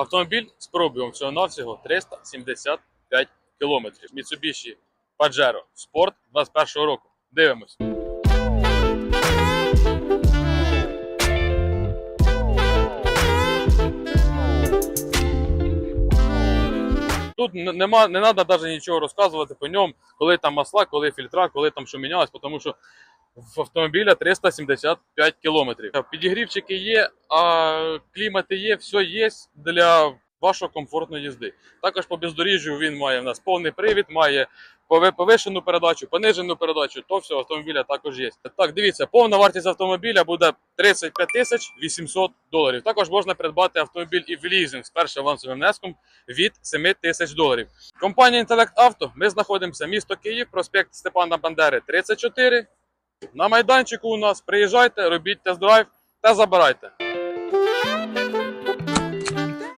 Автомобіль з пробігом всього-навсього 375 кілометрів. Mitsubishi Pajero Sport 21 року. Дивимось. Тут нема, не треба навіть нічого розказувати по ньому, коли там масла, коли фільтра, коли там що мінялось, тому що в автомобіля 375 кілометрів. Підігрівчики є, а клімати є, все є для вашої комфортної їзди. Також по бездоріжжю він має в нас повний привід, має повишену передачу, понижену передачу, то все автомобіля також є. Так, дивіться, повна вартість автомобіля буде 35 тисяч 800 доларів. Також можна придбати автомобіль і в лізинг з першим авансовим внеском від 7 тисяч доларів. Компанія Інтелект Авто. Ми знаходимося місто Київ, проспект Степана Бандери, 34. На майданчику у нас приїжджайте, робіть тест-драйв та забирайте.